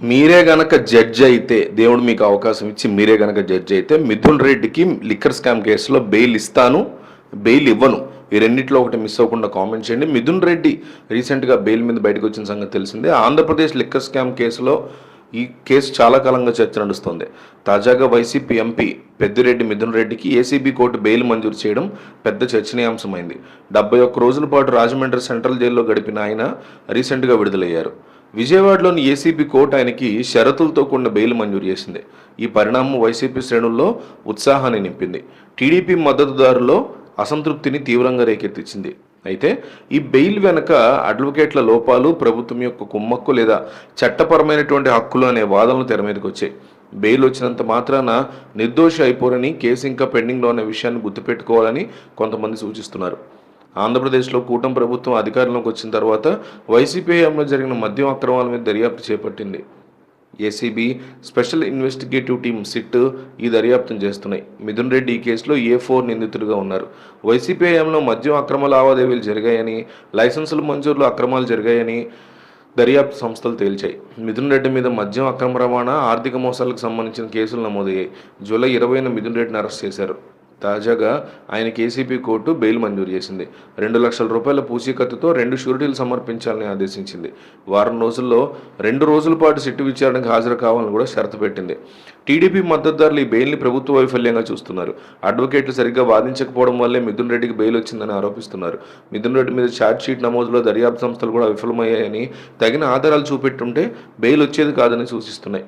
మీరే గనక జడ్జ్ అయితే దేవుడు మీకు అవకాశం ఇచ్చి మీరే గనక జడ్జ్ అయితే మిథున్ రెడ్డికి లిక్కర్ స్కామ్ కేసులో బెయిల్ ఇస్తాను బెయిల్ ఇవ్వను. ఈ రెండింటిలో ఒకటి మిస్ అవ్వకుండా కామెంట్ చేయండి. మిథున్ రెడ్డి రీసెంట్గా బెయిల్ మీద బయటకు వచ్చిన సంగతి తెలిసిందే. ఆంధ్రప్రదేశ్ లిక్కర్ స్కామ్ కేసులో ఈ కేసు చాలా కాలంగా చర్చ నడుస్తుంది. తాజాగా వైసీపీ ఎంపీ పెద్దిరెడ్డి మిథున్ రెడ్డికి ఏసీబీ కోర్టు బెయిల్ మంజూరు చేయడం పెద్ద చర్చనీయాంశమైంది. డెబ్బై ఒక్క రోజుల పాటు రాజమండ్రి సెంట్రల్ జైల్లో గడిపిన ఆయన రీసెంట్గా విడుదలయ్యారు. విజయవాడలోని ఏసీబీ కోర్టు ఆయనకి షరతులతో కూడిన బెయిల్ మంజూరు చేసింది. ఈ పరిణామం వైసీపీ శ్రేణుల్లో ఉత్సాహాన్ని నింపింది. టీడీపీ మద్దతుదారులో అసంతృప్తిని తీవ్రంగా రేకెత్తించింది. అయితే ఈ బెయిల్ వెనక అడ్వకేట్ల లోపాలు ప్రభుత్వం యొక్క కుమ్మక్కు లేదా చట్టపరమైనటువంటి హక్కులు అనే వాదనలు తెర మీదకి వచ్చాయి. బెయిల్ వచ్చినంత మాత్రాన నిర్దోషి అయిపోరని కేసు ఇంకా పెండింగ్లో ఉన్న విషయాన్ని గుర్తుపెట్టుకోవాలని కొంతమంది సూచిస్తున్నారు. ఆంధ్రప్రదేశ్లో కూటమి ప్రభుత్వం అధికారంలోకి వచ్చిన తర్వాత వైసీపీ హయాంలో జరిగిన మద్యం అక్రమాల మీద దర్యాప్తు చేపట్టింది. ACB special investigative team SIT ఈ దర్యాప్తును చేస్తున్నాయి. మిథున్ రెడ్డి ఈ కేసులో ఏ ఫోర్ నిందితులుగా ఉన్నారు? వైసీపీ హయాంలో మద్యం అక్రమ లావాదేవీలు జరిగాయని లైసెన్సుల మంజూరులో అక్రమాలు జరిగాయని దర్యాప్తు సంస్థలు తేల్చాయి. మిథున్ రెడ్డి మీద మద్యం అక్రమ రవాణా ఆర్థిక మోసాలకు సంబంధించిన కేసులు నమోదయ్యాయి. జూలై ఇరవైన మిథున్ రెడ్డిని అరెస్ట్ చేశారు. తాజాగా ఆయన కేసీపీ కోర్టు బెయిల్ మంజూరు చేసింది. రెండు లక్షల రూపాయల పూచీకత్తుతో రెండు షూరిటీలు సమర్పించాలని ఆదేశించింది. వారం రోజుల్లో రెండు రోజుల పాటు సిట్టు విచారణకు హాజరు కావాలని కూడా షరతు పెట్టింది. టీడీపీ మద్దతుదారులు ఈ బెయిల్ని ప్రభుత్వ వైఫల్యంగా చూస్తున్నారు. అడ్వకేట్లు సరిగ్గా వాదించకపోవడం వల్లే మిథున్ రెడ్డికి బెయిల్ వచ్చిందని ఆరోపిస్తున్నారు. మిథున్ రెడ్డి మీద ఛార్జ్ షీట్ నమోదులో దర్యాప్తు సంస్థలు కూడా విఫలమయ్యాయని తగిన ఆధారాలు చూపెట్టుంటే బెయిల్ వచ్చేది కాదని సూచిస్తున్నాయి.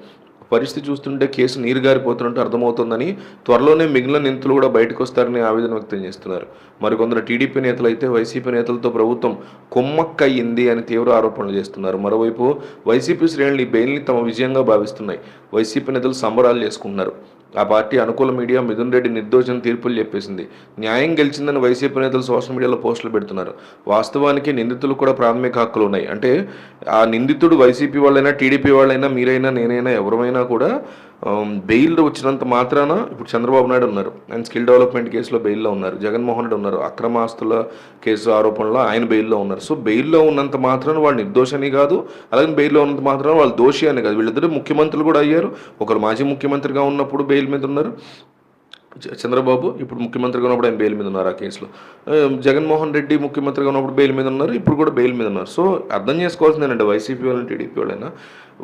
పరిస్థితి చూస్తుంటే కేసు నీరు గారిపోతున్నట్టు అర్థమవుతుందని త్వరలోనే మిగిలిన నిందితులు కూడా బయటకు వస్తారని ఆవేదన వ్యక్తం చేస్తున్నారు. మరికొందరు టీడీపీ నేతలు అయితే వైసీపీ నేతలతో ప్రభుత్వం కొమ్మక్కయ్యింది అని తీవ్ర ఆరోపణలు చేస్తున్నారు. మరోవైపు వైసీపీ శ్రేణులు ఈ బెయిల్ని తమ విజయంగా భావిస్తున్నాయి. వైసీపీ నేతలు సంబరాలు చేసుకుంటున్నారు. ఆ పార్టీ అనుకూల మీడియా మిథున్ రెడ్డి నిర్దోషం తీర్పులు చెప్పేసింది. న్యాయం గెలిచిందని వైసీపీ నేతలు సోషల్ మీడియాలో పోస్టులు పెడుతున్నారు. వాస్తవానికి నిందితులు కూడా ప్రాథమిక హక్కులు ఉన్నాయి. అంటే ఆ నిందితుడు వైసీపీ వాళ్ళైనా టీడీపీ వాళ్ళైనా మీరైనా నేనైనా ఎవరైనా కూడా Um, బెయిల్ వచ్చినంత మాత్రాన ఇప్పుడు చంద్రబాబు నాయుడు ఉన్నారు. ఆయన స్కిల్ డెవలప్మెంట్ కేసులో బెయిల్లో ఉన్నారు. జగన్మోహన్ రెడ్డి ఉన్నారు. అక్రమాస్తుల కేసు ఆరోపణలో ఆయన బెయిల్లో ఉన్నారు. సో బెయిల్లో ఉన్నంత మాత్రాన వాళ్ళు నిర్దోషని కాదు అలాగే బెయిల్లో ఉన్నంత మాత్రాన వాళ్ళు దోషి అని కాదు. వీళ్ళిద్దరు ముఖ్యమంత్రులు కూడా అయ్యారు. ఒకరు మాజీ ముఖ్యమంత్రిగా ఉన్నప్పుడు బెయిల్ మీద ఉన్నారు. చంద్రబాబు ఇప్పుడు ముఖ్యమంత్రిగా ఉన్నప్పుడు ఆయన బెయిల్ మీద ఉన్నారు ఆ కేసులో. జగన్మోహన్ రెడ్డి ముఖ్యమంత్రిగా ఉన్నప్పుడు బెయిల్ మీద ఉన్నారు ఇప్పుడు కూడా బెయిల్ మీద ఉన్నారు. సో అర్థం చేసుకోవాల్సింది ఏంటంటే వైసీపీ వాళ్ళని టీడీపీ వాళ్ళైనా.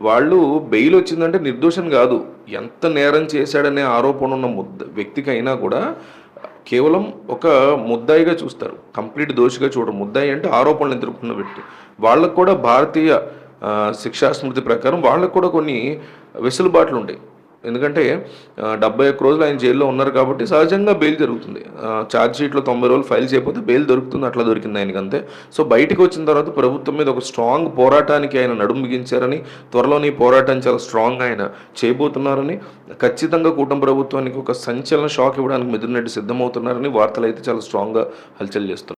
వాళ్ళు బెయిల్ వచ్చిందంటే నిర్దోషం కాదు. ఎంత నేరం చేశాడనే ఆరోపణ ఉన్న ముద్ద వ్యక్తికి అయినా కూడా కేవలం ఒక ముద్దాయిగా చూస్తారు. కంప్లీట్ దోషిగా చూడరు. ముద్దాయి అంటే ఆరోపణలు ఎదుర్కొన్న వ్యక్తి. వాళ్ళకు కూడా భారతీయ శిక్షా స్మృతి ప్రకారం వాళ్ళకు కూడా కొన్ని వెసులుబాట్లు ఉంటాయి ఎందుకంటే డెబ్బై ఒక్క రోజులు ఆయన జైల్లో ఉన్నారు కాబట్టి సహజంగా బెయిల్ జరుగుతుంది. ఛార్జ్ షీట్లో తొంభై రోజులు ఫైల్ చేయకపోతే బెయిల్ దొరుకుతుంది అట్లా దొరికింది ఆయనకి అంతే. సో బయటికి వచ్చిన తర్వాత ప్రభుత్వం మీద ఒక స్ట్రాంగ్ పోరాటానికి ఆయన నడుము బిగించారని త్వరలోని పోరాటం చాలా స్ట్రాంగ్ ఆయన చేయబోతున్నారని ఖచ్చితంగా కూటమి ప్రభుత్వానికి ఒక సంచలన షాక్ ఇవ్వడానికి మిథున్ రెడ్డి సిద్ధమవుతున్నారని వార్తలు అయితే చాలా స్ట్రాంగ్గా హల్చల్ చేస్తున్నారు.